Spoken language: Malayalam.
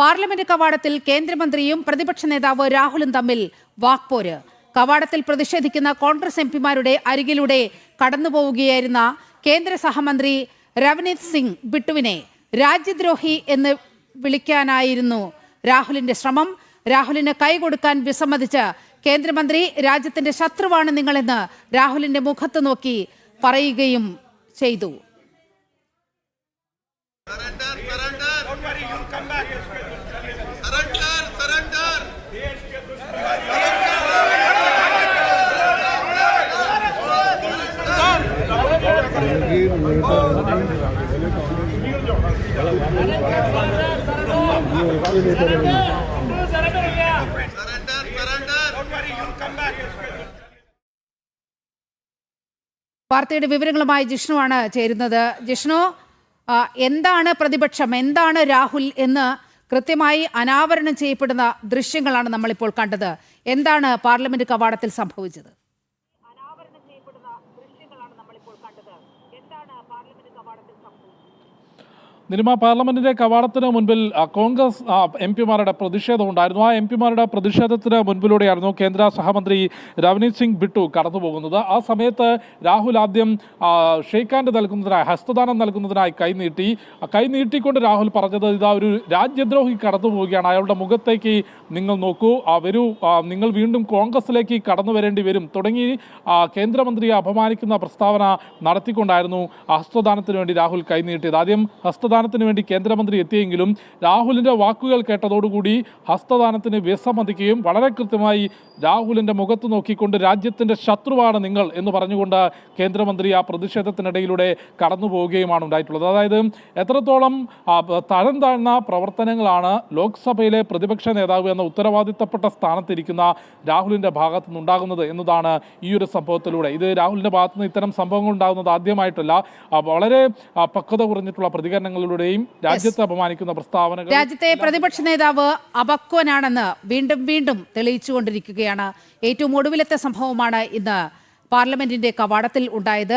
പാർലമെന്റ് കവാടത്തിൽ കേന്ദ്രമന്ത്രിയും പ്രതിപക്ഷ നേതാവ് രാഹുലും തമ്മിൽ വാക്പോര് കവാടത്തിൽ പ്രതിഷേധിക്കുന്ന കോൺഗ്രസ് എംപിമാരുടെ അരികിലൂടെ കടന്നുപോവുകയായിരുന്ന കേന്ദ്ര സഹമന്ത്രി രവനീത് സിംഗ് ബിട്ടുവിനെ രാജ്യദ്രോഹി എന്ന് വിളിക്കാനായിരുന്നു രാഹുലിന്റെ ശ്രമം രാഹുലിന് കൈകൊടുക്കാൻ വിസമ്മതിച്ച് കേന്ദ്രമന്ത്രി രാജ്യത്തിന്റെ ശത്രുവാണ് നിങ്ങളെന്ന് രാഹുലിന്റെ മുഖത്ത് നോക്കി പറയുകയും ചെയ്തു Surrender, surrender. Don't worry, you'll come back. Surrender, surrender. Surrender, surrender. Don't worry, you'll come back. വാർത്തയുടെ വിവരങ്ങളുമായി ജിഷ്ണുവാണ് ചേരുന്നത്. ജിഷ്ണു എന്താണ് പ്രതിപക്ഷം? എന്താണ് രാഹുൽ എന്ന് കൃത്യമായി അനാവരണം ചെയ്യപ്പെടുന്ന ദൃശ്യങ്ങളാണ് നമ്മളിപ്പോൾ കണ്ടത്. എന്താണ് പാർലമെന്റ് കവാടത്തിൽ സംഭവിച്ചത്? na pare katika barang tersebut. നിരുമ പാർലമെന്റിന്റെ കവാടത്തിന് മുൻപിൽ കോൺഗ്രസ് എം പിമാരുടെ പ്രതിഷേധം ഉണ്ടായിരുന്നു. ആ എം പിമാരുടെ പ്രതിഷേധത്തിന് മുൻപിലൂടെയായിരുന്നു കേന്ദ്ര സഹമന്ത്രി രവനീത് സിംഗ് ബിട്ടു കടന്നുപോകുന്നത്. ആ സമയത്ത് രാഹുൽ ആദ്യം ഷെയ്ഖ് ഹാൻഡ് നൽകുന്നതിനായി ഹസ്തദാനം നൽകുന്നതിനായി കൈനീട്ടി കൈനീട്ടിക്കൊണ്ട് രാഹുൽ പറഞ്ഞത് ഇതാ ഒരു രാജ്യദ്രോഹി കടന്നു പോവുകയാണ് അയാളുടെ മുഖത്തേക്ക് നിങ്ങൾ നോക്കൂ. വരൂ. നിങ്ങൾ വീണ്ടും കോൺഗ്രസിലേക്ക് കടന്നു വരേണ്ടി വരും. തുടങ്ങി കേന്ദ്രമന്ത്രിയെ അപമാനിക്കുന്ന പ്രസ്താവന നടത്തിക്കൊണ്ടായിരുന്നു ഹസ്തദാനത്തിന് വേണ്ടി രാഹുൽ കൈനീട്ടിയത് ആദ്യം ഹസ്തദാനത്തിന് വേണ്ടി കേന്ദ്രമന്ത്രി എത്തിയെങ്കിലും രാഹുലിന്റെ വാക്കുകൾ കേട്ടതോടുകൂടി ഹസ്തദാനത്തിന് വിസമ്മതിക്കുകയും വളരെ കൃത്യമായി രാഹുലിന്റെ മുഖത്ത് നോക്കിക്കൊണ്ട് രാജ്യത്തിന്റെ ശത്രുവാണ് നിങ്ങൾ എന്ന് പറഞ്ഞുകൊണ്ട് കേന്ദ്രമന്ത്രി ആ പ്രതിഷേധത്തിനിടയിലൂടെ കടന്നു പോവുകയുമാണ് ഉണ്ടായിട്ടുള്ളത്. അതായത് എത്രത്തോളം തഴം താഴ്ന്ന പ്രവർത്തനങ്ങളാണ് ലോക്സഭയിലെ പ്രതിപക്ഷ നേതാവ് എന്ന ഉത്തരവാദിത്തപ്പെട്ട സ്ഥാനത്തിരിക്കുന്ന രാഹുലിന്റെ ഭാഗത്തു നിന്നുണ്ടാകുന്നത് എന്നതാണ് ഈ ഒരു സംഭവത്തിലൂടെ. ഇത് രാഹുലിന്റെ ഭാഗത്തുനിന്ന് ഇത്തരം സംഭവങ്ങൾ ഉണ്ടാകുന്നത് ആദ്യമായിട്ടല്ല. വളരെ പക്വത കുറഞ്ഞിട്ടുള്ള പ്രതികരണങ്ങളിലൂടെയും രാജ്യത്തെ അപമാനിക്കുന്ന പ്രസ്താവനകൾ രാജ്യത്തെ പ്രതിപക്ഷ നേതാവ് അപക്വനാണെന്ന് വീണ്ടും വീണ്ടും തെളിയിച്ചുകൊണ്ടിരിക്കുകയാണ്. ഏറ്റവും ഒടുവിലത്തെ സംഭവമാണ് ഇന്ന് പാർലമെന്റിന്റെ കവാടത്തിൽ ഉണ്ടായത്.